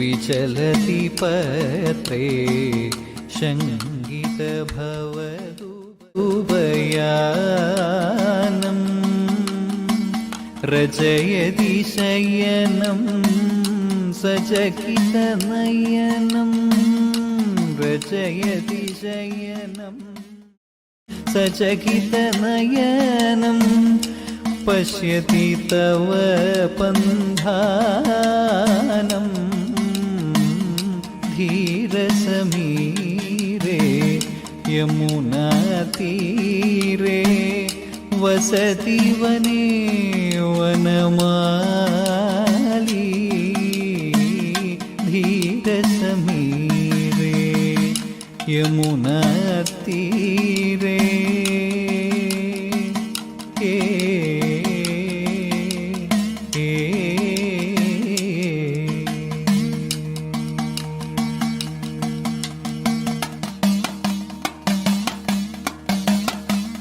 विचलति पत्रे शङ्गितभवतु उभयानम् रचयति शयनं सचकितनयनं रचयति शयनं सचकितनयनं पश्यति तव पन्धा യമുന തീരേ വസതി വനേ വനമാലി ധീര സമീരേ തീരേ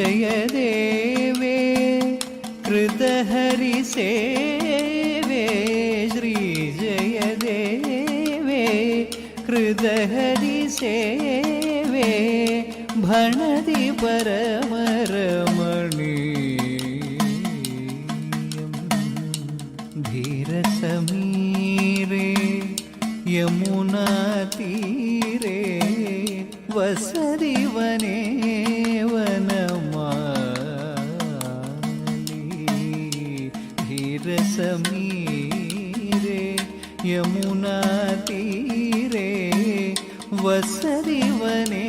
जय जय देवे कृत हरि श्री जयदेवे कृतहरिसेवे श्रीजयदेवे कृतहरिसेवे भणति परम यमुना तीरे वसरिवने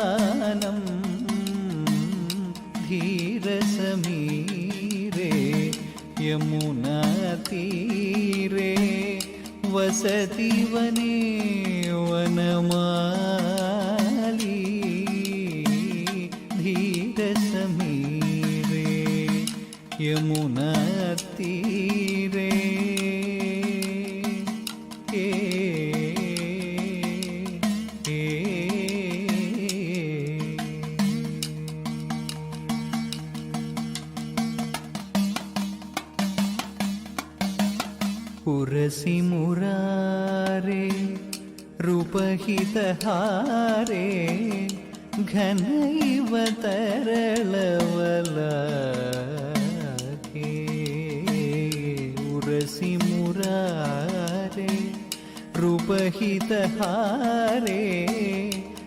സമീരെ യമുനാ തീരെ വസതി വനേ വനമാലി ധീര സമീരെ യമുനാ തീരെ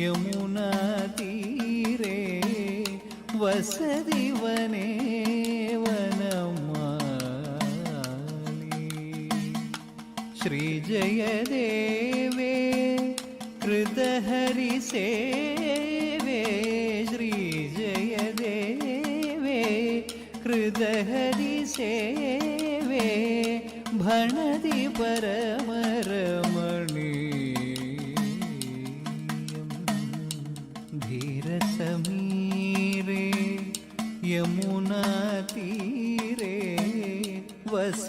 यमुना तीरे वसदी वने श्री वनमाली श्रीजयदेवे कृतहरिसेवे श्रीजयदेवे कृतहरिसेवे भणदि पर यमुना तीरे वस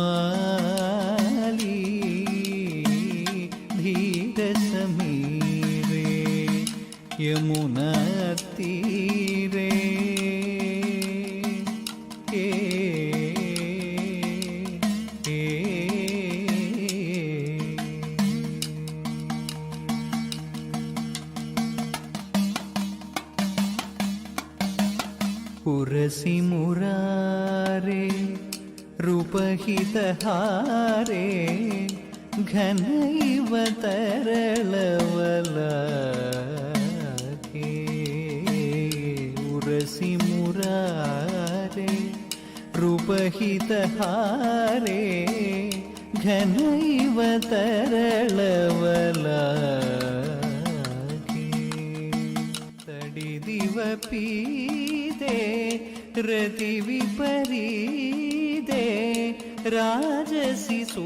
ಘನೈವ ತರಳವಲ ಉರಸಿ ಮುರಾರೆ ರೂಪಹಿತ ಹಾರೆ ಘನೈವ ತರಳವಲ ತಡಿದಿವ ಪೀದೆ ರತಿ ವಿಪರೀದೆ ರಾಜಸಿ ಸೂ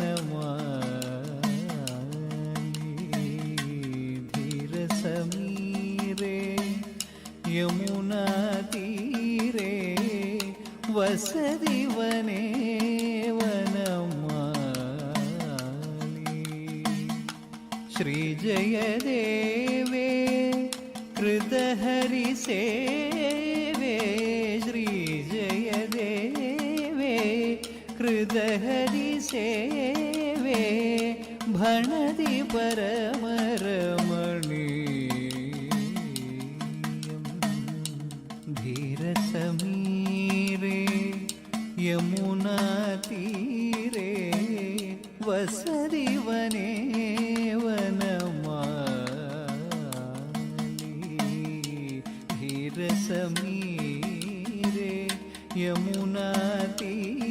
हृदहरि सेवे धीर समीरे यमुना यमुनातीरे वसति वने समीरे यमुना तीरे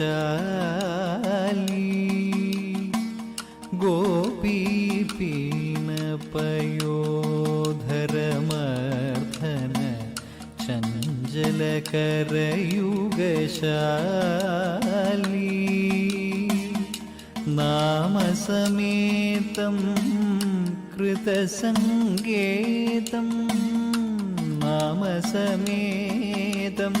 चाली गोपी पीन पयोधरमर्धन चञ्जलकरयुगशाली नामसमेतं कृतसङ्केतं नामसमेतम्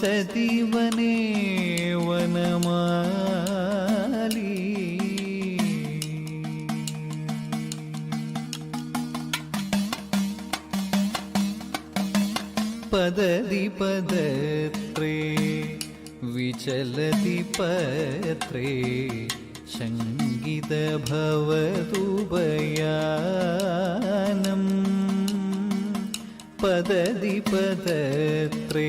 സതി വനേ വനമാലി പദതി പദത്രേ വിചലതി പത്രേ शङ्गितभवदुभयानम् पदति पदत्रे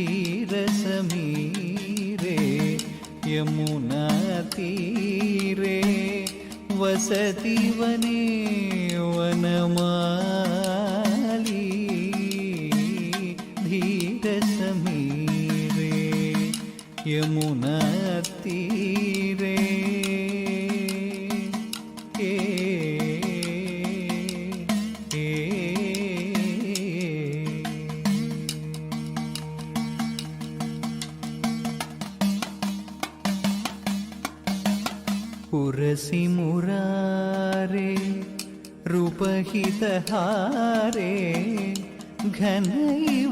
பகீரசமீரே யமுனா தீரே வசதி வனே வனமாலி धीरसमीरे यमुना പുരസി മുരാരേ ഘനൈവതരളവല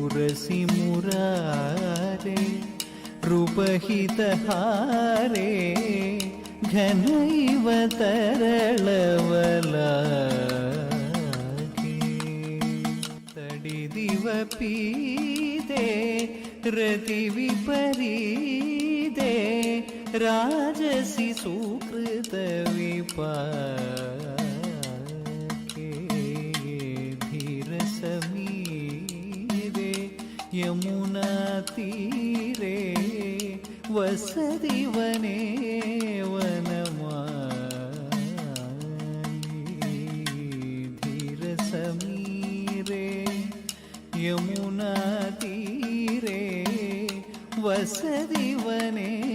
ഉരസി മുരാരേ ഘനൈവതരളവല ഘനൈവതരളവല पीते रति विपरीते राजसि सुकृत विपाके धीर समीरे यमुना तीरे वसदी वने வசதிவனே